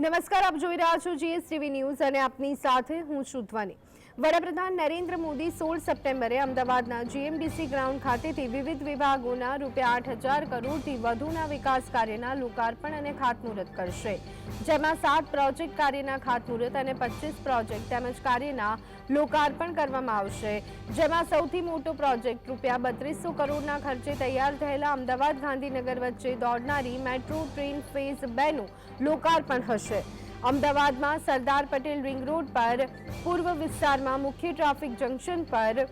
નમસ્કાર આપ જોઈ રહ્યા છો જીએસટીવી ન્યૂઝ અને આપની સાથે હું છું વડાપ્રધાન નરેન્દ્ર મોદી સોળ સપ્ટેમ્બરે અમદાવાદના જીએમડીસી ગ્રાઉન્ડ ખાતેથી વિવિધ વિભાગોના રૂપિયા આઠ હજાર કરોડથી વધુના વિકાસ કાર્યના લોકાર્પણ અને ખાતમુહૂર્ત કરશે. જેમાં સાત પ્રોજેક્ટ કાર્યના ખાતમુહૂર્ત અને પચીસ પ્રોજેક્ટ તેમજ કાર્યના લોકાર્પણ કરવામાં આવશે. જેમાં સૌથી મોટો પ્રોજેક્ટ રૂપિયા બત્રીસો કરોડના ખર્ચે તૈયાર થયેલા અમદાવાદ ગાંધીનગર વચ્ચે દોડનારી મેટ્રો ટ્રેન ફેઝ બેનું લોકાર્પણ હશે. અમદાવાદમાં સરદાર પટેલ રિંગ રોડ પર પૂર્વ વિસ્તારમાં મુખ્ય ટ્રાફિક જંકશન પર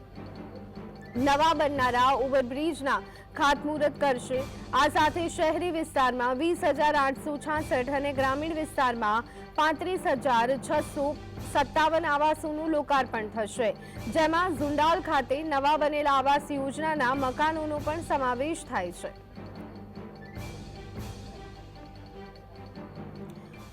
નવા બનનારા ઓવરબ્રિજના ખાતમુહૂર્ત કરશે. આ સાથે શહેરી વિસ્તારમાં વીસ હજાર આઠસો છાસઠ અને ગ્રામીણ વિસ્તારમાં પાંત્રીસ હજાર છસો સત્તાવન આવાસોનું લોકાર્પણ થશે. જેમાં ઝુંડાલ ખાતે નવા બનેલા આવાસ યોજનાના મકાનોનો પણ સમાવેશ થાય છે.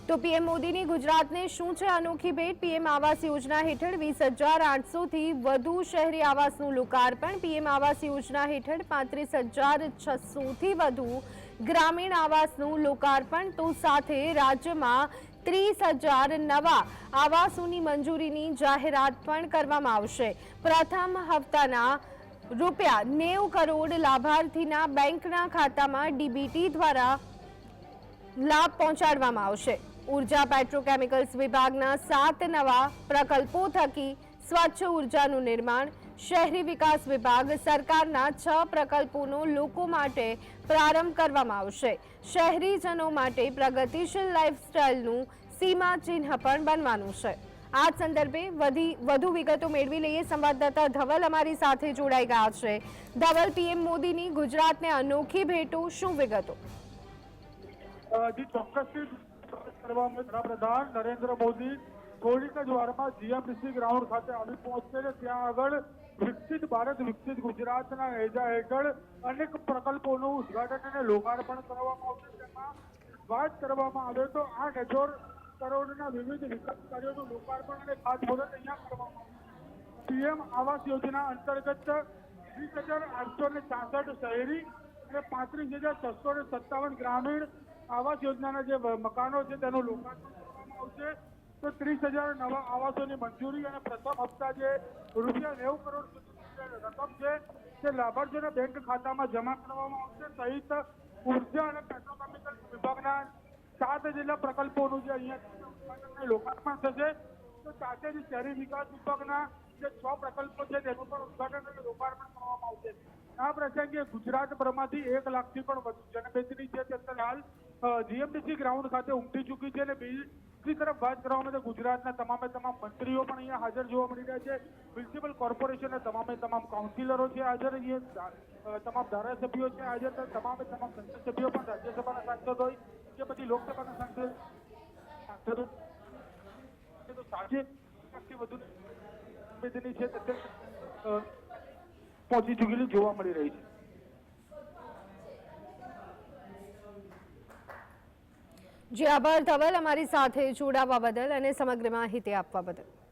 તો પીએમ મોદીની ગુજરાતને શું છે અનોખી ભેટ? પીએમ આવાસ યોજના હેઠળ વીસ હજાર આઠસોથી વધુ શહેરી આવાસનું લોકાર્પણ. પીએમ આવાસ યોજના હેઠળ પાંત્રીસ હજાર છસોથી વધુ ગ્રામીણ આવાસનું લોકાર્પણ. તો સાથે રાજ્યમાં ત્રીસ હજાર નવા આવાસોની મંજૂરીની જાહેરાત પણ કરવામાં આવશે. પ્રથમ હપ્તાના રૂપિયા નેવું કરોડ લાભાર્થીના બેંકના ખાતામાં ડીબીટી દ્વારા લાભ પહોંચાડવામાં આવશે. ઊર્જા પેટ્રોકેમિકલ્સ વિભાગના સાત નવા પ્રકલ્પો થકી સ્વચ્છ ઉર્જાનું નિર્માણ, શહેરી વિકાસ વિભાગ સરકારના છ પ્રકલ્પોનો લોકો માટે પ્રારંભ કરવામાં આવશે. શહેરીજનો માટે પ્રગતિશીલ લાઇફસ્ટાઇલનું સીમાચિહ્ન પણ બનવાનું છે. આ સંદર્ભે વધી, વધુ વિગતો મેળવી લઈએ. સંવાદદાતા ધવલ અમારી સાથે જોડાઈ ગયા છે. ધવલ, પીએમ મોદીની ગુજરાતને અનોખી ભેટો, શું વિગતો? કરવામાં વડાપ્રધાન નરેન્દ્ર મોદી થોડીક જ વારમાં જીએમડીસી ગ્રાઉન્ડ ખાતે આવી પહોંચશે ત્યાં આગળ વિકસિત ભારત, વિકસિત ગુજરાતના એજા હેઠળ અનેક પ્રકલ્પોનું ઉદઘાટન અને લોકાર્પણ કરવામાં આવશે. તેમાં વાત કરવામાં આવે તો આઠ હજાર કરોડના વિવિધ વિકાસ કાર્યોનું લોકાર્પણ અને ખાતમુહૂર્ત અહીંયા કરવામાં આવશે. પીએમ આવાસ યોજના અંતર્ગત વીસ હજાર આઠસો ને છાસઠ શહેરી અને પાંત્રીસ હજાર છસો ને સત્તાવન ગ્રામીણ આવાસ યોજનાના જે મકાનો છે, તેનું લોકાર્પણ કરવામાં આવશે. તો ત્રીસ હજાર નવા આવાસોની મંજૂરી અને પ્રથમ હપ્તા જે રૂપિયા નેવું કરોડ રકમ છે, તે લાભાર્થીઓના બેંક ખાતામાં જમા કરવામાં આવશે. સહિત ઊર્જા અને પેટ્રોકેમિકલ વિભાગના સાત જેટલા પ્રકલ્પોનું જે અહીંયા લોકાર્પણ થશે, તો સાથે જ શહેરી વિકાસ વિભાગના જે છ પ્રકલ્પો છે, તેનું પણ ઉદઘાટન અને લોકાર્પણ કરવામાં આવશે. આ પ્રસંગે ગુજરાતભરમાંથી એક લાખથી પણ વધુ જનમેદની છે. અત્યારે હાલ જીએમડીસી ગ્રાઉન્ડ ખાતે ઉમટી ચૂકી છે અને બીજી તરફ વાત કરવામાં તો ગુજરાતના તમામે તમામ મંત્રીઓ પણ અહીંયા હાજર જોવા મળી રહ્યા છે. મ્યુનિસિપલ કોર્પોરેશનના તમામે તમામ કાઉન્સિલરો છે હાજર, અહીંયા તમામ ધારાસભ્યો છે હાજર તમામે તમામ સંસદ પણ રાજ્યસભાના સાંસદ હોય કે પછી લોકસભાના સાંસદ, સાંસદો તો સાંજે વધુ નિવેદની છે. પહોંચી ચૂકેલી જોવા મળી રહી છે. જે, આભાર. ધવલ અમારી સાથે જોડાવા બદલ અને સમગ્ર માહિતી આપવા બદલ.